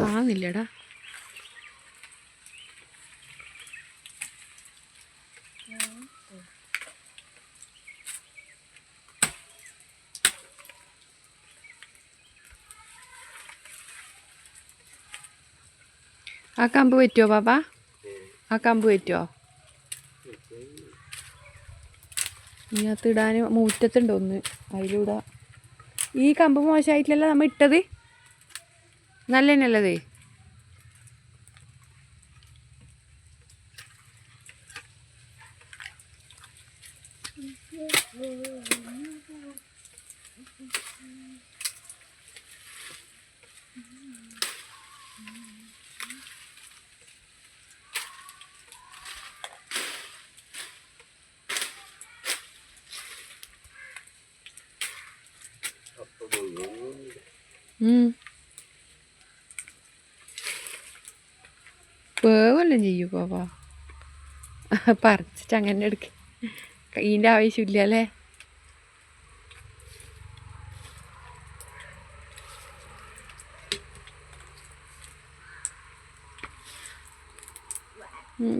കാണുന്നില്ലടാ. ആ കമ്പ് പറ്റുമോ പാപ്പ ആ കമ്പ് പറ്റുമോ ഇതിനകത്ത് ഇടാൻ മൂറ്റത്തുണ്ടോ ഒന്ന്. അതിലൂടെ ഈ കമ്പ് മോശമായിട്ടില്ലല്ലോ നമ്മൾ ഇട്ടത് നല്ല തന്നെയല്ലത്. വേവെല്ലാം ചെയ്യൂ പോവാ? പറിച്ചിട്ട് അങ്ങനെ എടുക്ക. കൈന്റെ ആവശ്യമില്ല അല്ലേ?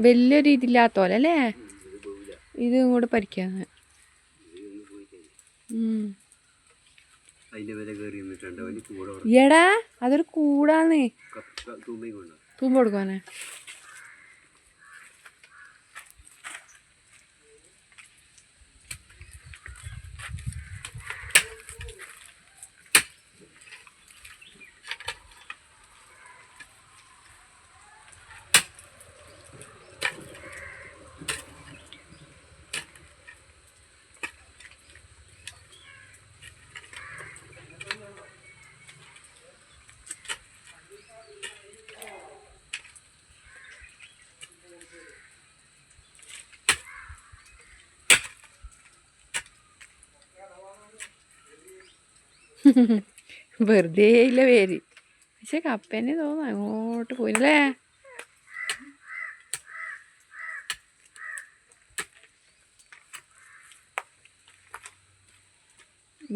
വലിയൊരു ഇതില്ലാത്ത പോലെ അല്ലേ ഇത് ഇങ്ങോട്ട് പരിക്കാന്ന് എടാ അതൊരു കൂടാന്നേ തൂമ്പ കൊടുക്കാനെ വെറുതെ ഇല്ല പേര്. പക്ഷെ കപ്പേനെ തോന്നുന്നു അങ്ങോട്ട് പോയില്ലേ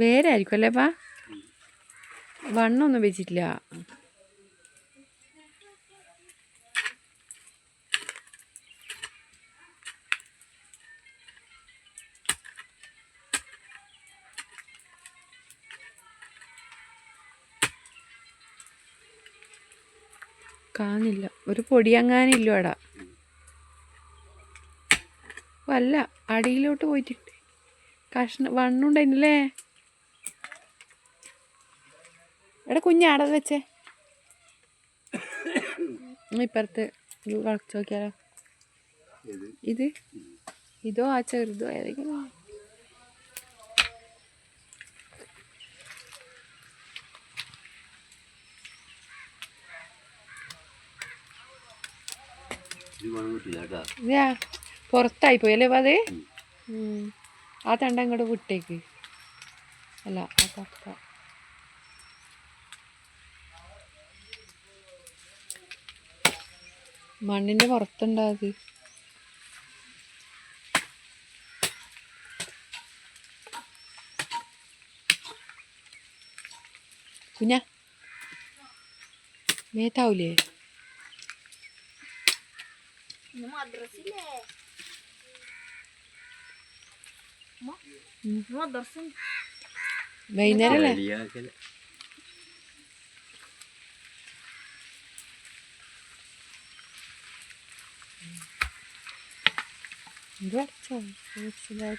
വേരായിരിക്കും അല്ലേപ്പാ വണ്ണൊന്നും വെച്ചിട്ടില്ല. കാണില്ല. ഒരു പൊടിയങ്ങാനില്ല അടാ അല്ല അടിയിലോട്ട് പോയിട്ടുണ്ട് കഷ്ണ വണ്ണുണ്ടല്ലേ എടാ കുഞ്ഞാടത് വെച്ചേ. ഇപ്പുറത്ത് വളച്ചു നോക്കിയാലോ ഇത്? ഇതോ ആ ചെറുതോ? ഏതെങ്കിലും ഇത് വേണം കിട്ടില്ല കേട്ടാ ഇതാ പുറത്തായി പോയി അല്ലേ അത്. ആ തണ്ട അങ്ങോട്ട് വിട്ടേക്ക്. അല്ല ആ കപ്പ. മണ്ണിന്റെ പുറത്തുണ്ടാത് കുഞ്ഞ. മേത്താവൂലേ? مدرسة ما مدرسة باينة لا Bırak çabuk. Bırak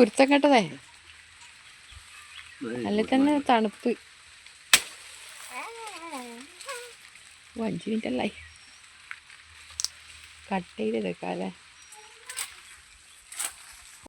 കുരുത്തം കേട്ടതേ? അല്ലെ തന്നെ തണുപ്പ്. അഞ്ച് മിനിറ്റ് അല്ലായി കട്ട് ചെയ്തെടുക്കാം അല്ലേ